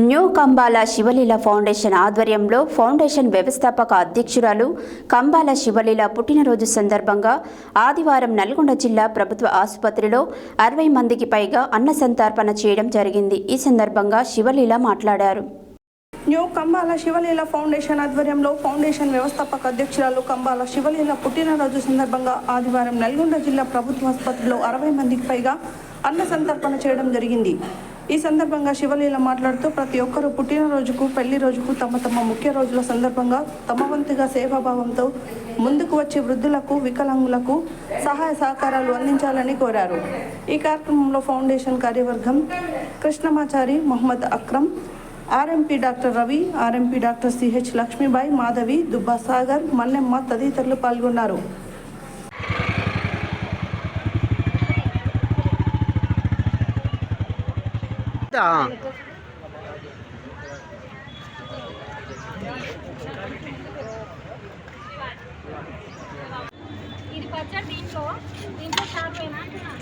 New Kambala Sivaleela foundation ఆధ్వర్యంలో foundation వ్యవస్థాపక అధ్యక్షురాలు కంబాల శివలీల పుట్టినరోజు సందర్భంగా ఆదివారం నల్గొండ జిల్లా ప్రభుత్వ ఆసుపత్రిలో అరవై మందికి పైగా అన్న సంతర్పణ చేయడం జరిగింది. ఈ సందర్భంగా శివలీల మాట్లాడారు. న్యూ కంబాల శివలీల ఫౌండేషన్ ఆధ్వర్యంలో ఫౌండేషన్ వ్యవస్థాపక అధ్యక్షురాలు కంబాల శివలీల పుట్టినరోజు సందర్భంగా ఆదివారం నల్గొండ జిల్లా ప్రభుత్వ ఆసుపత్రిలో అరవై మందికి పైగా అన్న సంతర్పణ చేయడం జరిగింది. ఈ సందర్భంగా శివలీల మాట్లాడుతూ ప్రతి ఒక్కరూ పుట్టినరోజుకు పెళ్ళి రోజుకు తమ తమ ముఖ్య రోజుల సందర్భంగా తమ వంతుగా సేవాభావంతో ముందుకు వచ్చే వృద్ధులకు వికలాంగులకు సహాయ సహకారాలు అందించాలని కోరారు. ఈ కార్యక్రమంలో ఫౌండేషన్ కార్యవర్గం Krishnamachari Mohammed Akram RMP doctor Ravi RMP doctor CH Lakshmibai Madhavi Dubba Sagar Mallemma తదితరులు పాల్గొన్నారు. ఇది పచ్చడి దీంట్లో? దీంట్లో షార్పేనా అంటున్నా?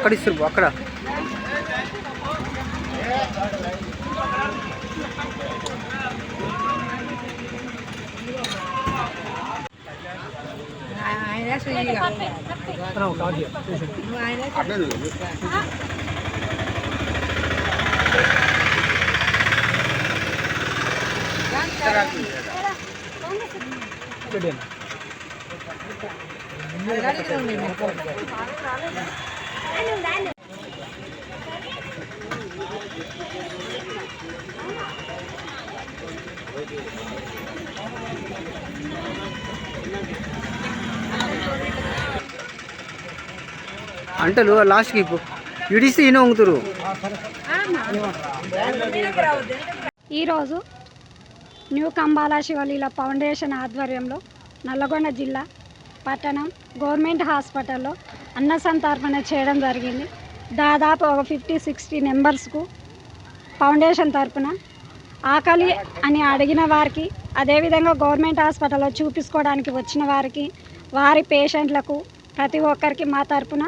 అక్కడ ఇస్తారు అక్కడ. ఇక్కడ అంటలు లాస్ట్కి విడిస్తే ఈయన వంగుతురు. ఈరోజు న్యూ కంబాల శివలీల ఫౌండేషన్ ఆధ్వర్యంలో నల్లగొండ జిల్లా పట్టణం గవర్నమెంట్ హాస్పిటల్లో అన్న సంతర్పణ చేయడం జరిగింది. దాదాపు ఒక ఫిఫ్టీ సిక్స్టీ మెంబర్స్కు ఫౌండేషన్ తరపున ఆకలి అని అడిగిన వారికి అదేవిధంగా గవర్నమెంట్ హాస్పిటల్లో చూపించుకోవడానికి వచ్చిన వారికి వారి పేషెంట్లకు ప్రతి ఒక్కరికి మా తరపున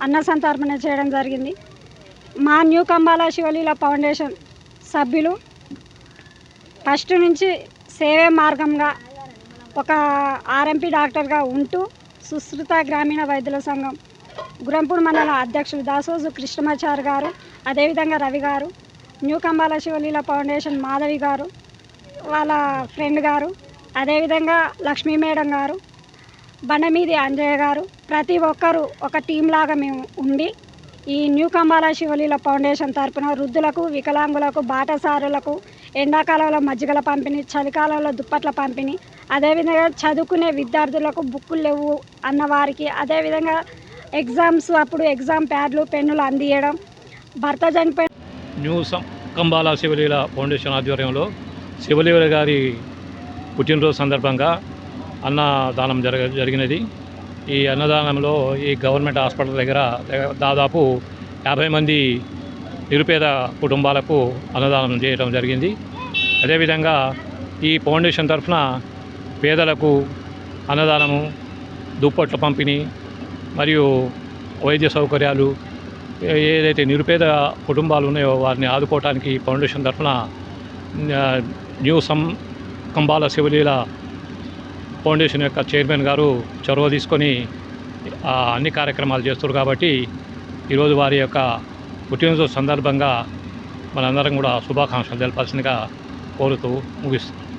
అన్న సంతర్పణ చేయడం జరిగింది. మా న్యూ కంబాల శివలీల ఫౌండేషన్ సభ్యులు ఫస్ట్ నుంచి సేవే మార్గంగా ఒక ఆర్ఎంపీ డాక్టర్గా ఉంటూ సుశ్రుత గ్రామీణ వైద్యుల సంఘం. గురంపూడి మండల అధ్యక్షులు దాసోజు కృష్ణమాచార్ గారు అదేవిధంగా రవి గారు న్యూ కంబాల శివలీల ఫౌండేషన్ మాధవి గారు వాళ్ళ ఫ్రెండ్ గారు అదేవిధంగా లక్ష్మీ మేడం గారు బండమీది అంజయ్య గారు ప్రతి ఒక్కరూ ఒక టీం లాగా మేము ఉండి ఈ న్యూ కంబాల శివలీల ఫౌండేషన్ తరపున వృద్ధులకు వికలాంగులకు బాటసారులకు ఎండాకాలంలో మజ్జిగల పంపిణీ చలికాలంలో దుప్పట్ల పంపిణీ అదేవిధంగా చదువుకునే విద్యార్థులకు బుక్కులు లేవు అన్న వారికి అదేవిధంగా ఎగ్జామ్స్ అప్పుడు ఎగ్జామ్ ప్యాడ్లు పెన్నులు అందియడం భర్త చనిపోయిన న్యూస్ కంబాల శివలీల ఫౌండేషన్ ఆధ్వర్యంలో శివలీల గారి పుట్టినరోజు సందర్భంగా అన్నదానం జరగ జరిగినది. ఈ అన్నదానంలో ఈ గవర్నమెంట్ హాస్పిటల్ దగ్గర దగ్గర దాదాపు యాభై మంది నిరుపేద కుటుంబాలకు అన్నదానం చేయడం జరిగింది. అదేవిధంగా ఈ ఫౌండేషన్ తరఫున పేదలకు అన్నదానము దుప్పట్ల పంపిణీ మరియు వైద్య సౌకర్యాలు ఏదైతే నిరుపేద కుటుంబాలు ఉన్నాయో వారిని ఆదుకోవటానికి ఫౌండేషన్ తరఫున న్యూ సం కంబాల శివలీల ఫౌండేషన్ యొక్క చైర్మన్ గారు చొరవ తీసుకొని అన్ని కార్యక్రమాలు చేస్తారు కాబట్టి ఈరోజు వారి యొక్క పుట్టినరోజు సందర్భంగా మనందరం కూడా శుభాకాంక్షలు తెలపాల్సిందిగా కోరుతూ ముగిస్తున్నాం